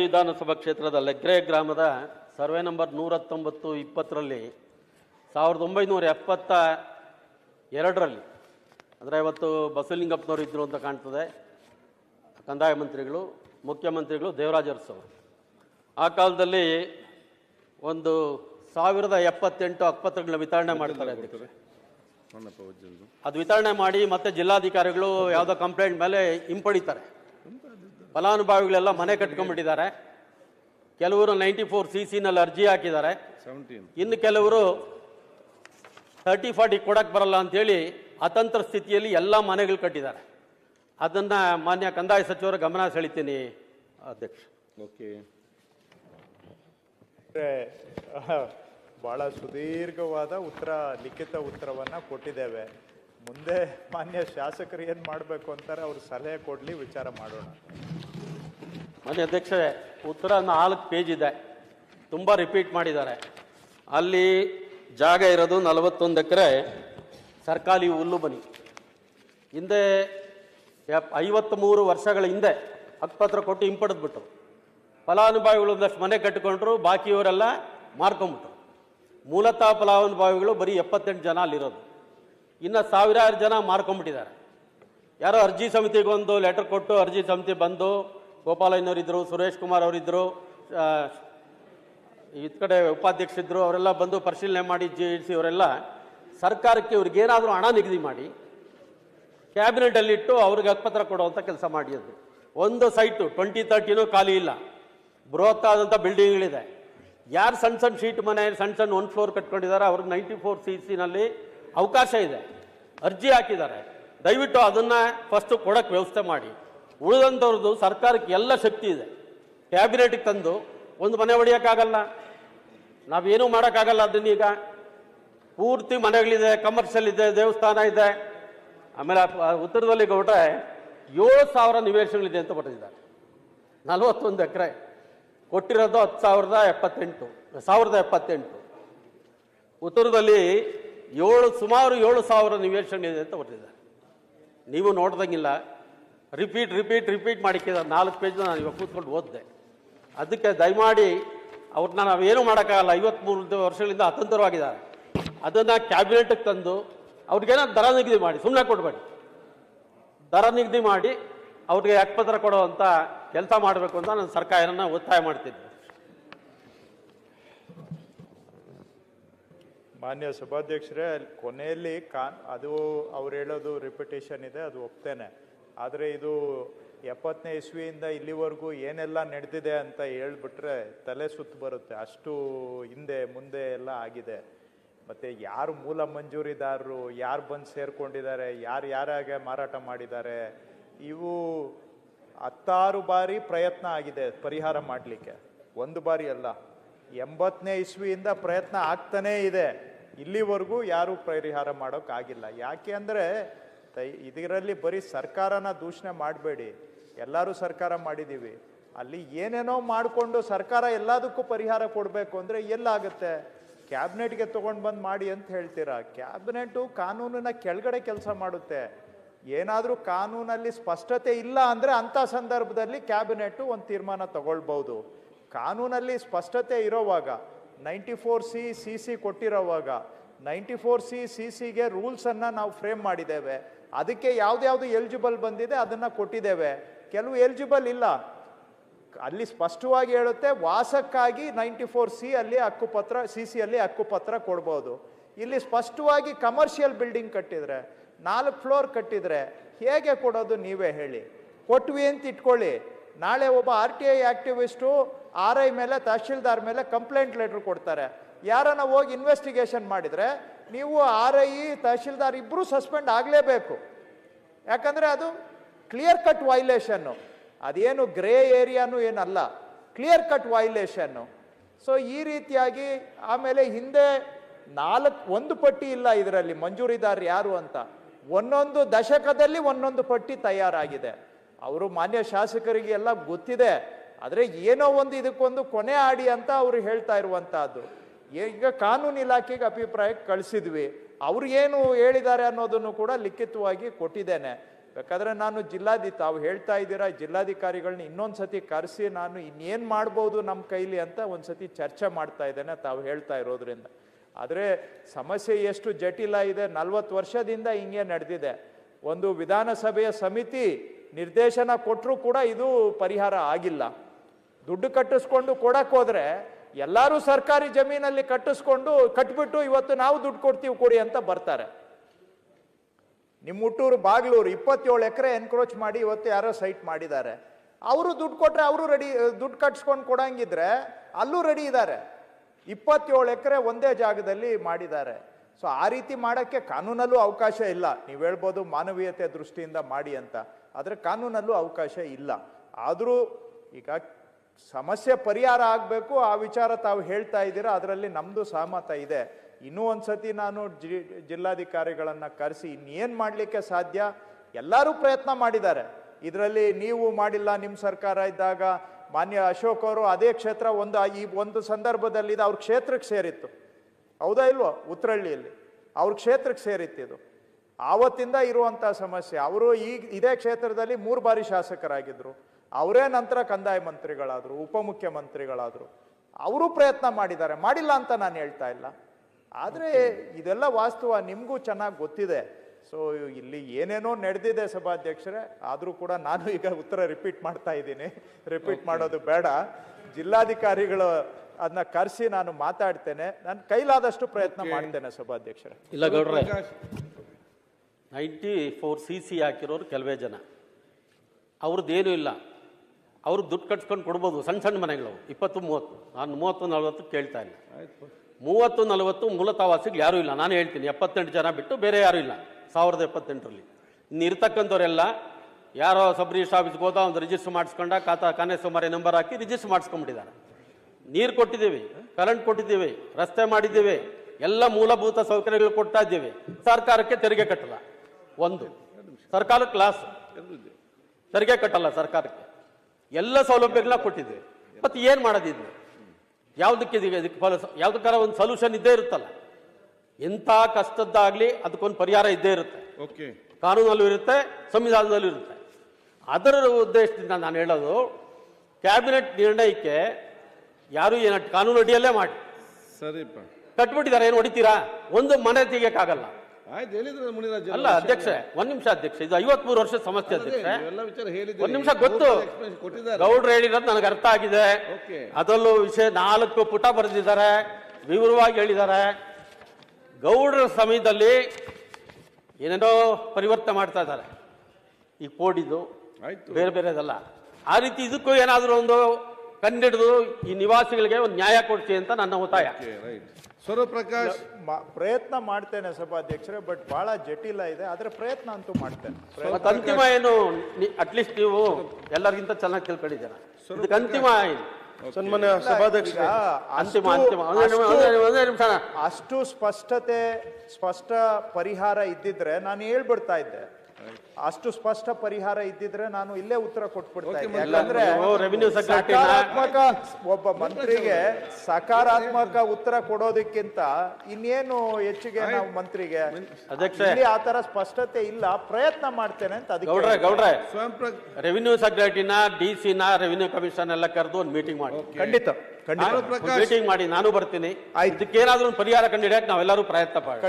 ವಿಧಾನಸಭಾ ಕ್ಷೇತ್ರದ ಲೆಗ್ರೆ ಗ್ರಾಮದ ಸರ್ವೆ ನಂಬರ್ ನೂರ ಹತ್ತೊಂಬತ್ತು ಇಪ್ಪತ್ತರಲ್ಲಿ ಸಾವಿರದ ಒಂಬೈನೂರ ಎಪ್ಪತ್ತ ಎರಡರಲ್ಲಿ ಅಂದರೆ ಇವತ್ತು ಬಸವಲಿಂಗಪ್ಪನವರು ಇದ್ದರು ಅಂತ ಕಾಣ್ತದೆ ಕಂದಾಯ ಮಂತ್ರಿಗಳು ಮುಖ್ಯಮಂತ್ರಿಗಳು ದೇವರಾಜ ಅರಸವರು ಆ ಕಾಲದಲ್ಲಿ ಒಂದು ಸಾವಿರದ ಎಪ್ಪತ್ತೆಂಟು ಅಕ್ಪತ್ರಗಳನ್ನ ವಿತರಣೆ ಮಾಡ್ತಾರೆ ಅದು ವಿತರಣೆ ಮಾಡಿ ಮತ್ತೆ ಜಿಲ್ಲಾಧಿಕಾರಿಗಳು ಯಾವುದೋ ಕಂಪ್ಲೇಂಟ್ ಮೇಲೆ ಹಿಂಪಡಿತಾರೆ. ಫಲಾನುಭವಿಗಳೆಲ್ಲ ಮನೆ ಕಟ್ಕೊಂಡ್ಬಿಟ್ಟಿದ್ದಾರೆ. ಕೆಲವರು ನೈಂಟಿ ಫೋರ್ ಸಿ ಸಿನಲ್ಲಿ ಅರ್ಜಿ ಹಾಕಿದ್ದಾರೆ. ಇನ್ನು ಕೆಲವರು ತರ್ಟಿ ಫಾರ್ಟಿ ಕೊಡಕ್ಕೆ ಬರಲ್ಲ ಅಂತೇಳಿ ಅತಂತ್ರ ಸ್ಥಿತಿಯಲ್ಲಿ ಎಲ್ಲ ಮನೆಗಳು ಕಟ್ಟಿದ್ದಾರೆ. ಅದನ್ನು ಮಾನ್ಯ ಕಂದಾಯ ಸಚಿವರ ಗಮನ ಸೆಳಿತೀನಿ ಅಧ್ಯಕ್ಷ. ಓಕೆ. ಭಾಳ ಬಹಳ ಸುದೀರ್ಘವಾದ ಉತ್ತರ ಲಿಖಿತ ಉತ್ತರವನ್ನು ಕೊಟ್ಟಿದ್ದೇವೆ. ಮುಂದೆ ಮಾನ್ಯ ಶಾಸಕರು ಏನು ಮಾಡಬೇಕು ಅಂತಾರೆ ಅವ್ರು ಸಲಹೆ ಕೊಡ್ಲಿ ವಿಚಾರ ಮಾಡೋಣ. ಮಾನ್ಯ ಅಧ್ಯಕ್ಷರೇ, ಉತ್ತರ ನಾಲ್ಕು ಪೇಜ್ ಇದೆ. ತುಂಬ ರಿಪೀಟ್ ಮಾಡಿದ್ದಾರೆ. ಅಲ್ಲಿ ಜಾಗ ಇರೋದು ನಲವತ್ತೊಂದು ಎಕರೆ ಸರ್ಕಾರಿ ಹುಲ್ಲು ಬನಿ. ಹಿಂದೆ ಎಪ್- ಐವತ್ತ್ಮೂರು ವರ್ಷಗಳ ಹಿಂದೆ ಹಕ್ಕುಪತ್ರ ಕೊಟ್ಟು ಹಿಂಪಡೆದ್ಬಿಟ್ಟು ಫಲಾನುಭವಿಗಳು ಒಂದಷ್ಟು ಮನೆ ಕಟ್ಟಿಕೊಂಡ್ರು, ಬಾಕಿಯವರೆಲ್ಲ ಮಾರ್ಕೊಂಬಿಟ್ರು. ಮೂಲತಃ ಫಲಾನುಭವಿಗಳು ಬರೀ ಎಪ್ಪತ್ತೆಂಟು ಜನ ಅಲ್ಲಿರೋದು. ಇನ್ನು ಸಾವಿರಾರು ಜನ ಮಾರ್ಕೊಂಬಿಟ್ಟಿದ್ದಾರೆ. ಯಾರೋ ಅರ್ಜಿ ಸಮಿತಿಗೆ ಒಂದು ಲೆಟರ್ ಕೊಟ್ಟು ಅರ್ಜಿ ಸಮಿತಿ ಬಂದು ಗೋಪಾಲಯ್ಯನವರಿದ್ದರು ಸುರೇಶ್ ಕುಮಾರ್ ಅವರಿದ್ದರು ಈ ಕಡೆ ಉಪಾಧ್ಯಕ್ಷರಿದ್ದರು ಅವರೆಲ್ಲ ಬಂದು ಪರಿಶೀಲನೆ ಮಾಡಿ ಜಿ ಸಿ ಅವರೆಲ್ಲ ಸರ್ಕಾರಕ್ಕೆ ಇವ್ರಿಗೇನಾದರೂ ಹಣ ನಿಗದಿ ಮಾಡಿ ಕ್ಯಾಬಿನೆಟಲ್ಲಿಟ್ಟು ಅವ್ರಿಗೆ ಹಕ್ಪತ್ರ ಕೊಡುವಂಥ ಕೆಲಸ ಮಾಡಿದ್ದು ಒಂದು ಸೈಟು, ಟ್ವೆಂಟಿ ತರ್ಟಿನೂ ಖಾಲಿ ಇಲ್ಲ. ಬೃಹತ್ತಾದಂಥ ಬಿಲ್ಡಿಂಗ್ಗಳಿದೆ. ಯಾರು ಸಣ್ಣ ಸಣ್ಣ ಶೀಟ್ ಮನೆ ಸಣ್ಣ ಸಣ್ಣ ಒಂದು ಫ್ಲೋರ್ ಕಟ್ಕೊಂಡಿದ್ದಾರೆ ಅವ್ರಿಗೆ ನೈಂಟಿ ಫೋರ್ ಸಿ ಸಿನಲ್ಲಿ ಅವಕಾಶ ಇದೆ. ಅರ್ಜಿ ಹಾಕಿದ್ದಾರೆ. ದಯವಿಟ್ಟು ಅದನ್ನು ಫಸ್ಟು ಕೊಡೋಕ್ಕೆ ವ್ಯವಸ್ಥೆ ಮಾಡಿ. ಉಳಿದಂಥವ್ರದ್ದು ಸರ್ಕಾರಕ್ಕೆ ಎಲ್ಲ ಶಕ್ತಿ ಇದೆ. ಕ್ಯಾಬಿನೆಟ್ಗೆ ತಂದು ಒಂದು ಮನೆ ಹೊಡಿಯೋಕ್ಕಾಗಲ್ಲ ನಾವೇನೂ ಮಾಡೋಕ್ಕಾಗಲ್ಲ ಅದನ್ನೀಗ ಪೂರ್ತಿ ಮನೆಗಳಿದೆ ಕಮರ್ಷಿಯಲ್ ಇದೆ, ದೇವಸ್ಥಾನ ಇದೆ. ಆಮೇಲೆ ಉತ್ತರದಲ್ಲಿ ಗೌಟ್ರೆ ಏಳು ಸಾವಿರ ನಿವೇಶನಗಳಿದೆ ಅಂತ ಬರೆದಿದ್ದಾರೆ ನಲವತ್ತೊಂದು ಎಕರೆ. ಕೊಟ್ಟಿರೋದು ಹತ್ತು ಸಾವಿರದ ಎಪ್ಪತ್ತೆಂಟು ಸಾವಿರದ ಎಪ್ಪತ್ತೆಂಟು. ಉತ್ತರದಲ್ಲಿ ಏಳು, ಸುಮಾರು ಏಳು ಸಾವಿರ ನಿವೇಶನಗಳಿದೆ ಅಂತ ಬರೆದಿದ್ದಾರೆ ನೀವು ನೋಡ್ದಂಗಿಲ್ಲ. ರಿಪೀಟ್ ರಿಪೀಟ್ ರಿಪೀಟ್ ಮಾಡಿಕ್ಕಿದ ನಾಲ್ಕು ಪೇಜ್ ನಾನು ಇವಾಗ ಕೂತ್ಕೊಂಡು ಓದಿದೆ. ಅದಕ್ಕೆ ದಯಮಾಡಿ ಅವ್ರನ್ನ ನಾವೇನು ಮಾಡೋಕ್ಕಾಗಲ್ಲ. ಐವತ್ಮೂರು ವರ್ಷಗಳಿಂದ ಅತಂತ್ರವಾಗಿದ್ದಾರೆ. ಅದನ್ನು ಕ್ಯಾಬಿನೆಟ್ಗೆ ತಂದು ಅವ್ರಿಗೇನೋ ದರ ನಿಗದಿ ಮಾಡಿ. ಸುಮ್ಮನೆ ಕೊಡಬೇಡಿ. ದರ ನಿಗದಿ ಮಾಡಿ ಅವ್ರಿಗೆ ಯಾಕಪತ್ರ ಕೊಡುವಂಥ ಕೆಲಸ ಮಾಡಬೇಕು ಅಂತ ನಾನು ಸರ್ಕಾರನ ಒತ್ತಾಯ ಮಾಡ್ತಿದ್ದೆ. ಮಾನ್ಯ ಸಭಾಧ್ಯಕ್ಷರೇ, ಕೊನೆಯಲ್ಲಿ ಕಾನ್ ಅದು ಅವ್ರು ಹೇಳೋದು ರಿಪಿಟೇಷನ್ ಇದೆ, ಅದು ಒಪ್ತೇನೆ. ಆದರೆ ಇದು ಎಪ್ಪತ್ತನೇ ಇಸ್ವಿಯಿಂದ ಇಲ್ಲಿವರೆಗೂ ಏನೆಲ್ಲ ನಡೆದಿದೆ ಅಂತ ಹೇಳ್ಬಿಟ್ರೆ ತಲೆ ಸುತ್ತು ಬರುತ್ತೆ. ಅಷ್ಟು ಹಿಂದೆ ಮುಂದೆ ಎಲ್ಲ ಆಗಿದೆ. ಮತ್ತು ಯಾರು ಮೂಲ ಮಂಜೂರಿದಾರರು, ಯಾರು ಬಂದು ಸೇರಿಕೊಂಡಿದ್ದಾರೆ, ಯಾರು ಯಾರಾಗೆ ಮಾರಾಟ ಮಾಡಿದ್ದಾರೆ, ಇವು ಹತ್ತಾರು ಬಾರಿ ಪ್ರಯತ್ನ ಆಗಿದೆ ಪರಿಹಾರ ಮಾಡಲಿಕ್ಕೆ. ಒಂದು ಬಾರಿ ಅಲ್ಲ, ಎಂಬತ್ತನೇ ಇಸ್ವಿಯಿಂದ ಪ್ರಯತ್ನ ಆಗ್ತಾನೇ ಇದೆ. ಇಲ್ಲಿವರೆಗೂ ಯಾರೂ ಪರಿಹಾರ ಮಾಡೋಕ್ಕಾಗಿಲ್ಲ. ಯಾಕೆ ಅಂದರೆ ಇದರಲ್ಲಿ ಬರೀ ಸರ್ಕಾರನ ದೂಷಣೆ ಮಾಡಬೇಡಿ. ಎಲ್ಲರೂ ಸರ್ಕಾರ ಮಾಡಿದ್ದೀವಿ. ಅಲ್ಲಿ ಏನೇನೋ ಮಾಡಿಕೊಂಡು ಸರ್ಕಾರ ಎಲ್ಲದಕ್ಕೂ ಪರಿಹಾರ ಕೊಡಬೇಕು ಅಂದರೆ ಎಲ್ಲಾಗುತ್ತೆ. ಕ್ಯಾಬಿನೆಟ್ಗೆ ತೊಗೊಂಡು ಬಂದು ಮಾಡಿ ಅಂತ ಹೇಳ್ತೀರಾ? ಕ್ಯಾಬಿನೆಟ್ಟು ಕಾನೂನಿನ ಕೆಳಗಡೆ ಕೆಲಸ ಮಾಡುತ್ತೆ. ಏನಾದರೂ ಕಾನೂನಲ್ಲಿ ಸ್ಪಷ್ಟತೆ ಇಲ್ಲ ಅಂದರೆ ಅಂಥ ಸಂದರ್ಭದಲ್ಲಿ ಕ್ಯಾಬಿನೆಟ್ಟು ಒಂದು ತೀರ್ಮಾನ ತಗೊಳ್ಬೋದು. ಕಾನೂನಲ್ಲಿ ಸ್ಪಷ್ಟತೆ ಇರೋವಾಗ, ninety four C C C ಕೊಟ್ಟಿರೋವಾಗ ninety four C C ಸಿಗೆ ರೂಲ್ಸನ್ನು ನಾವು ಫ್ರೇಮ್ ಮಾಡಿದ್ದೇವೆ. ಅದಕ್ಕೆ ಯಾವುದ್ಯಾವುದು ಎಲಿಜಿಬಲ್ ಬಂದಿದೆ ಅದನ್ನು ಕೊಟ್ಟಿದ್ದೇವೆ. ಕೆಲವು ಎಲಿಜಿಬಲ್ ಇಲ್ಲ. ಅಲ್ಲಿ ಸ್ಪಷ್ಟವಾಗಿ ಹೇಳುತ್ತೆ ವಾಸಕ್ಕಾಗಿ ನೈಂಟಿ ಫೋರ್ ಸಿ ಅಲ್ಲಿ ಹಕ್ಕುಪತ್ರ, ಸಿ ಸಿ ಅಲ್ಲಿ ಹಕ್ಕುಪತ್ರ ಕೊಡ್ಬೋದು. ಇಲ್ಲಿ ಸ್ಪಷ್ಟವಾಗಿ ಕಮರ್ಷಿಯಲ್ ಬಿಲ್ಡಿಂಗ್ ಕಟ್ಟಿದರೆ, ನಾಲ್ಕು ಫ್ಲೋರ್ ಕಟ್ಟಿದರೆ ಹೇಗೆ ಕೊಡೋದು ನೀವೇ ಹೇಳಿ. ಕೊಟ್ವಿ ಅಂತ ಇಟ್ಕೊಳ್ಳಿ. ನಾಳೆ ಒಬ್ಬ R T I activist R I ಮೇಲೆ, ತಹಶೀಲ್ದಾರ್ ಮೇಲೆ ಕಂಪ್ಲೇಂಟ್ ಲೆಟ್ರ್ ಕೊಡ್ತಾರೆ. ಯಾರನ್ನ ಹೋಗಿ ಇನ್ವೆಸ್ಟಿಗೇಷನ್ ಮಾಡಿದ್ರೆ ನೀವು ಆರ್ ಐ ತಹಶೀಲ್ದಾರ್ ಇಬ್ಬರೂ ಸಸ್ಪೆಂಡ್ ಆಗಲೇಬೇಕು. ಯಾಕಂದ್ರೆ ಅದು ಕ್ಲಿಯರ್ ಕಟ್ ವೈಲೇಷನ್ನು ಅದೇನು ಗ್ರೇ ಏರಿಯಾನು ಏನಲ್ಲ ಕ್ಲಿಯರ್ ಕಟ್ ವೈಲೇಷನ್ನು ಸೊ ಈ ರೀತಿಯಾಗಿ ಆಮೇಲೆ ಹಿಂದೆ ನಾಲ್ಕು, ಒಂದು ಪಟ್ಟಿ ಇಲ್ಲ ಇದರಲ್ಲಿ, ಮಂಜೂರಿದಾರ್ ಯಾರು ಅಂತ. ಒಂದೊಂದು ದಶಕದಲ್ಲಿ ಒಂದೊಂದು ಪಟ್ಟಿ ತಯಾರಾಗಿದೆ. ಅವರು ಮಾನ್ಯ ಶಾಸಕರಿಗೆ ಎಲ್ಲ ಗೊತ್ತಿದೆ. ಆದರೆ ಏನೋ ಒಂದು ಇದಕ್ಕೊಂದು ಕೊನೆ ಆಡಿ ಅಂತ ಅವರು ಹೇಳ್ತಾ ಇರುವಂತಹದ್ದು. ಈಗ ಕಾನೂನು ಇಲಾಖೆಗೆ ಅಭಿಪ್ರಾಯ ಕಳಿಸಿದ್ವಿ. ಅವ್ರು ಏನು ಹೇಳಿದ್ದಾರೆ ಅನ್ನೋದನ್ನು ಕೂಡ ಲಿಖಿತವಾಗಿ ಕೊಟ್ಟಿದ್ದೇನೆ. ಬೇಕಾದ್ರೆ ನಾನು ಜಿಲ್ಲಾಧಿ ತಾವು ಹೇಳ್ತಾ ಇದ್ದೀರಾ, ಜಿಲ್ಲಾಧಿಕಾರಿಗಳನ್ನ ಇನ್ನೊಂದು ಸತಿ ಕರೆಸಿ, ನಾನು ಇನ್ನೇನು ಮಾಡ್ಬೋದು ನಮ್ಮ ಕೈಲಿ ಅಂತ ಒಂದು ಸತಿ ಚರ್ಚೆ ಮಾಡ್ತಾ ಇದ್ದೇನೆ, ತಾವು ಹೇಳ್ತಾ ಇರೋದ್ರಿಂದ. ಆದರೆ ಸಮಸ್ಯೆ ಎಷ್ಟು ಜಟಿಲ ಇದೆ, ನಲ್ವತ್ತು ವರ್ಷದಿಂದ ಹಿಂಗೆ ನಡೆದಿದೆ. ಒಂದು ವಿಧಾನಸಭೆಯ ಸಮಿತಿ ನಿರ್ದೇಶನ ಕೊಟ್ಟರೂ ಕೂಡ ಇದು ಪರಿಹಾರ ಆಗಿಲ್ಲ. ದುಡ್ಡು ಕಟ್ಟಿಸ್ಕೊಂಡು ಕೊಡಕ್ ಹೋದ್ರೆ ಎಲ್ಲರೂ ಸರ್ಕಾರಿ ಜಮೀನಲ್ಲಿ ಕಟ್ಟಿಸ್ಕೊಂಡು ಕಟ್ಬಿಟ್ಟು ಇವತ್ತು ನಾವು ದುಡ್ಡು ಕೊಡ್ತೀವಿ ಕೊಡಿ ಅಂತ ಬರ್ತಾರೆ. ನಿಮ್ಮ ಹುಟ್ಟೂರು ಬಾಗ್ಲೂರು ಇಪ್ಪತ್ತೇಳು ಎಕರೆ ಎನ್ಕ್ರೋಚ್ ಮಾಡಿ ಇವತ್ತು ಯಾರೋ ಸೈಟ್ ಮಾಡಿದ್ದಾರೆ. ಅವರು ದುಡ್ಡು ಕೊಟ್ಟರೆ ಅವರು ರೆಡಿ ದುಡ್ಡು ಕಟ್ಸ್ಕೊಂಡು ಕೊಡಂಗಿದ್ರೆ ಅಲ್ಲೂ ರೆಡಿ ಇದ್ದಾರೆ. ಇಪ್ಪತ್ತೇಳು ಎಕರೆ ಒಂದೇ ಜಾಗದಲ್ಲಿ ಮಾಡಿದ್ದಾರೆ. ಸೊ ಆ ರೀತಿ ಮಾಡೋಕ್ಕೆ ಕಾನೂನಲ್ಲೂ ಅವಕಾಶ ಇಲ್ಲ. ನೀವು ಹೇಳ್ಬೋದು ಮಾನವೀಯತೆ ದೃಷ್ಟಿಯಿಂದ ಮಾಡಿ ಅಂತ. ಆದರೆ ಕಾನೂನಲ್ಲೂ ಅವಕಾಶ ಇಲ್ಲ. ಆದರೂ ಈಗ ಸಮಸ್ಯೆ ಪರಿಹಾರ ಆಗಬೇಕು, ಆ ವಿಚಾರ ತಾವು ಹೇಳ್ತಾ ಇದ್ದೀರಾ, ಅದರಲ್ಲಿ ನಮ್ಮದು ಸಹಮತ ಇದೆ. ಇನ್ನೂ ಒಂದ್ಸತಿ ನಾನು ಜಿ, ಜಿಲ್ಲಾಧಿಕಾರಿಗಳನ್ನು ಕರೆಸಿ, ಇನ್ನೇನು ಮಾಡಲಿಕ್ಕೆ ಸಾಧ್ಯ? ಎಲ್ಲರೂ ಪ್ರಯತ್ನ ಮಾಡಿದ್ದಾರೆ. ಇದರಲ್ಲಿ ನೀವು ಮಾಡಿಲ್ಲ ನಿಮ್ಮ ಸರ್ಕಾರ ಇದ್ದಾಗ, ಮಾನ್ಯ ಅಶೋಕ್ ಅವರು ಅದೇ ಕ್ಷೇತ್ರ ಒಂದು, ಈ ಒಂದು ಸಂದರ್ಭದಲ್ಲಿ ಇದು ಅವ್ರ ಕ್ಷೇತ್ರಕ್ಕೆ ಸೇರಿತ್ತು. ಹೌದಾ ಇಲ್ವೋ? ಉತ್ರಳ್ಳಿಯಲ್ಲಿ. ಅವ್ರ ಕ್ಷೇತ್ರಕ್ಕೆ ಸೇರಿತ್ತು ಇದು ಆವತ್ತಿಂದ ಇರುವಂಥ ಸಮಸ್ಯೆ. ಅವರು ಈಗ ಇದೇ ಕ್ಷೇತ್ರದಲ್ಲಿ ಮೂರು ಬಾರಿ ಶಾಸಕರಾಗಿದ್ದರು ಅವರೇ ನಂತರ ಕಂದಾಯ ಮಂತ್ರಿಗಳಾದರು ಉಪಮುಖ್ಯಮಂತ್ರಿಗಳಾದರು ಅವರು ಪ್ರಯತ್ನ ಮಾಡಿದ್ದಾರೆ. ಮಾಡಿಲ್ಲ ಅಂತ ನಾನು ಹೇಳ್ತಾ ಇಲ್ಲ. ಆದರೆ ಇದೆಲ್ಲ ವಾಸ್ತವ ನಿಮಗೂ ಚೆನ್ನಾಗಿ ಗೊತ್ತಿದೆ. ಸೊ ಇಲ್ಲಿ ಏನೇನೋ ನಡೆದಿದೆ ಸಭಾಧ್ಯಕ್ಷರೇ ಆದರೂ ಕೂಡ ನಾನು ಈಗ ಉತ್ತರ ರಿಪೀಟ್ ಮಾಡ್ತಾ ಇದ್ದೀನಿ. ರಿಪೀಟ್ ಮಾಡೋದು ಬೇಡ. ಜಿಲ್ಲಾಧಿಕಾರಿಗಳು ಅದನ್ನ ಕರೆಸಿ ನಾನು ಮಾತಾಡ್ತೇನೆ. ನಾನು ಕೈಲಾದಷ್ಟು ಪ್ರಯತ್ನ ಮಾಡ್ತೇನೆ ಸಭಾಧ್ಯಕ್ಷರೇ. ಇಲ್ಲ ಗೌಡ್ರೆ ನೈಂಟಿ ಫೋರ್ ಸಿ ಸಿ ಹಾಕಿರೋರು ಕೆಲವೇ ಜನ. ಅವ್ರದ್ದೇನೂ ಇಲ್ಲ. ಅವ್ರು ದುಡ್ಡು ಕಟ್ಸ್ಕೊಂಡು ಕೊಡ್ಬೋದು ಸಣ್ಣ ಸಣ್ಣ ಮನೆಗಳು. ಇಪ್ಪತ್ತು ಮೂವತ್ತು. ನಾನು ಮೂವತ್ತು ನಲ್ವತ್ತು ಕೇಳ್ತಾ ಇಲ್ಲ ಮೂವತ್ತು ನಲವತ್ತು ಮೂಲತಾವಾಸಿಗಳು ಯಾರೂ ಇಲ್ಲ. ನಾನು ಹೇಳ್ತೀನಿ ಎಪ್ಪತ್ತೆಂಟು ಜನ ಬಿಟ್ಟು ಬೇರೆ ಯಾರೂ ಇಲ್ಲ. ಸಾವಿರದ ಎಪ್ಪತ್ತೆಂಟರಲ್ಲಿ. ಇನ್ನು ಇರ್ತಕ್ಕಂಥವರೆಲ್ಲ ಯಾರೋ ಸಬ್ ರಿಜಿಸ್ಟರ್ ಆಫೀಸ್ಗೆ ಹೋದ ಒಂದು ರಿಜಿಸ್ಟರ್ ಮಾಡಿಸ್ಕೊಂಡ ಖಾತಾ ಸುಮಾರಿ ನಂಬರ್ ಹಾಕಿ ರಿಜಿಸ್ಟರ್ ಮಾಡಿಸ್ಕೊಂಡ್ಬಿಟ್ಟಿದ್ದಾರೆ. ನೀರು ಕೊಟ್ಟಿದ್ದೀವಿ ಕರೆಂಟ್ ಕೊಟ್ಟಿದ್ದೀವಿ ರಸ್ತೆ ಮಾಡಿದ್ದೀವಿ ಎಲ್ಲ ಮೂಲಭೂತ ಸೌಕರ್ಯಗಳು ಕೊಡ್ತಾ ಇದ್ದೀವಿ. ಸರ್ಕಾರಕ್ಕೆ ತೆರಿಗೆ ಕಟ್ಟಲ್ಲ. ಒಂದು. ಸರ್ಕಾರಕ್ಕೆ ಲಾಸ್ ತೆರಿಗೆ ಕಟ್ಟಲ್ಲ ಸರ್ಕಾರಕ್ಕೆ. ಎಲ್ಲ ಸೌಲಭ್ಯಗಳನ್ನ ಕೊಟ್ಟಿದೆ ಮತ್ತೆ ಏನು ಮಾಡೋದಿದ್ವಿ? ಯಾವುದಕ್ಕೆ ಇದಕ್ಕೆ ಫಲ ಯಾವುದಕ್ಕಾರ ಒಂದು ಸೊಲ್ಯೂಷನ್ ಇದ್ದೇ ಇರುತ್ತಲ್ಲ. ಎಂಥ ಕಷ್ಟದ್ದಾಗಲಿ ಅದಕ್ಕೊಂದು ಪರಿಹಾರ ಇದ್ದೇ ಇರುತ್ತೆ. ಓಕೆ ಕಾನೂನಲ್ಲೂ ಇರುತ್ತೆ ಸಂವಿಧಾನದಲ್ಲೂ ಇರುತ್ತೆ. ಅದರ ಉದ್ದೇಶದಿಂದ ನಾನು ಹೇಳೋದು ಕ್ಯಾಬಿನೆಟ್ ನಿರ್ಣಯಕ್ಕೆ ಯಾರು ಏನ ಕಾನೂನು ಅಡಿಯಲ್ಲೇ ಮಾಡಿ. ಸರಿಪ್ಪ. ಕಟ್ಬಿಟ್ಟಿದ್ದಾರೆ ಏನು ಹೊಡಿತೀರಾ? ಒಂದು ಮನೆ ತೆಗಿಯಕ್ಕಾಗಲ್ಲ. ಆಯ್ತು ಹೇಳಿದ್ರೆ ಮುನಿರಾಜ್ ಅಲ್ಲ ಅಧ್ಯಕ್ಷೆ ಒಂದ್ ನಿಮಿಷ ಅಧ್ಯಕ್ಷ ಇದು ಐವತ್ಮೂರು ವರ್ಷದ ಸಮಸ್ಯೆ ಅಧ್ಯಕ್ಷ. ಎಲ್ಲ ವಿಚಾರ ಹೇಳಿದ್ರೆ ಒಂದ್ ನಿಮಿಷ ಗೊತ್ತು. ಗೌಡ್ರು ಹೇಳಿರೋದು ನನಗೆ ಅರ್ಥ ಆಗಿದೆ. ಅದರಲ್ಲೂ ವಿಷಯ ನಾಲ್ಕು ಪುಟ ಬರೆದಿದ್ದಾರೆ ವಿವರವಾಗಿ ಹೇಳಿದ್ದಾರೆ. ಗೌಡ್ರ ಸಮಯದಲ್ಲಿ ಏನೇನೋ ಪರಿವರ್ತನೆ ಮಾಡ್ತಾ ಇದ್ದಾರೆ. ಈ ಕೋಡಿದು ಆಯ್ತು. ಬೇರೆ ಬೇರೆದಲ್ಲ. ಆ ರೀತಿ ಇದಕ್ಕೂ ಏನಾದರೂ ಒಂದು ಕಂಡಿಡಿದು ಈ ನಿವಾಸಿಗಳಿಗೆ ಒಂದು ನ್ಯಾಯ ಕೊಡ್ತೀವಿ ಅಂತ ನನ್ನ ಒತ್ತಾಯ. ಸ್ವರೂಪ್ರಕಾಶ್ ಪ್ರಯತ್ನ ಮಾಡ್ತೇನೆ ಸಭಾಧ್ಯಕ್ಷರೇ ಬಟ್ ಬಹಳ ಜಟಿಲ ಇದೆ ಆದ್ರೆ ಪ್ರಯತ್ನ ಅಂತೂ ಮಾಡ್ತೇನೆ. ಅಂತಿಮ ಏನು ಅಟ್ಲೀಸ್ಟ್ ನೀವು ಎಲ್ಲರಿಗಿಂತ ಚೆನ್ನಾಗಿ ತಿಳ್ಕೊಂಡಿದ್ದೀರ. ಅಂತಿಮ ಏನು? ಸನ್ಮಾನ್ಯ ಸಭಾಧ್ಯಕ್ಷ ಅಂತಿಮ ಅಂತಿಮ ಒಂದೇ ನಿಮಿಷ ಅಷ್ಟು ಸ್ಪಷ್ಟತೆ ಸ್ಪಷ್ಟ ಪರಿಹಾರ ಇದ್ದಿದ್ರೆ ನಾನು ಹೇಳ್ಬಿಡ್ತಾ ಇದ್ದೆ. ಅಷ್ಟು ಸ್ಪಷ್ಟ ಪರಿಹಾರ ಇದ್ದಿದ್ರೆ ನಾನು ಇಲ್ಲೇ ಉತ್ತರ ಕೊಟ್ಬಿಡ್ತೇನೆ ಯಾಕಂದ್ರೆ ನೀವು ರೆವಿನ್ಯೂ ಸೆಕ್ರೆಟರಿನ ಸಕಾರಾತ್ಮಕ ಒಬ್ಬ ಮಂತ್ರಿಗೆ ಸಕಾರಾತ್ಮಕ ಉತ್ತರ ಕೊಡೋದಕ್ಕಿಂತ ಇನ್ನೇನು ಹೆಚ್ಚಿಗೆ ನಾವು ಮಂತ್ರಿಗೆ? ಅಧ್ಯಕ್ಷೆ. ಇಲ್ಲಿ ಆ ತರ ಸ್ಪಷ್ಟತೆ ಇಲ್ಲ. ಪ್ರಯತ್ನ ಮಾಡ್ತೇನೆ ಅಂತ ಅದಕ್ಕೆ ಗೌಡ್ರೆ ರೆವಿನ್ಯೂ ಸೆಕ್ರೆಟರಿನ ಡಿ ಸಿನ ರೆವಿನ್ಯೂ ಕಮಿಷನ್ ಎಲ್ಲ ಕರೆದು ಒಂದು ಮೀಟಿಂಗ್ ಮಾಡಿ. ಖಂಡಿತ ಖಂಡಿತ. ಮೀಟಿಂಗ್ ಮಾಡಿ ನಾನು ಬರ್ತೀನಿ. ಇದಕ್ಕೇನಾದ್ರೂ ಒಂದು ಪರಿಹಾರ ಕಂಡಿಡಿಯಾಕ ಹಿಡಿಯಕ್ಕೆ ನಾವೆಲ್ಲರೂ ಪ್ರಯತ್ನ ಪಡೋಣ.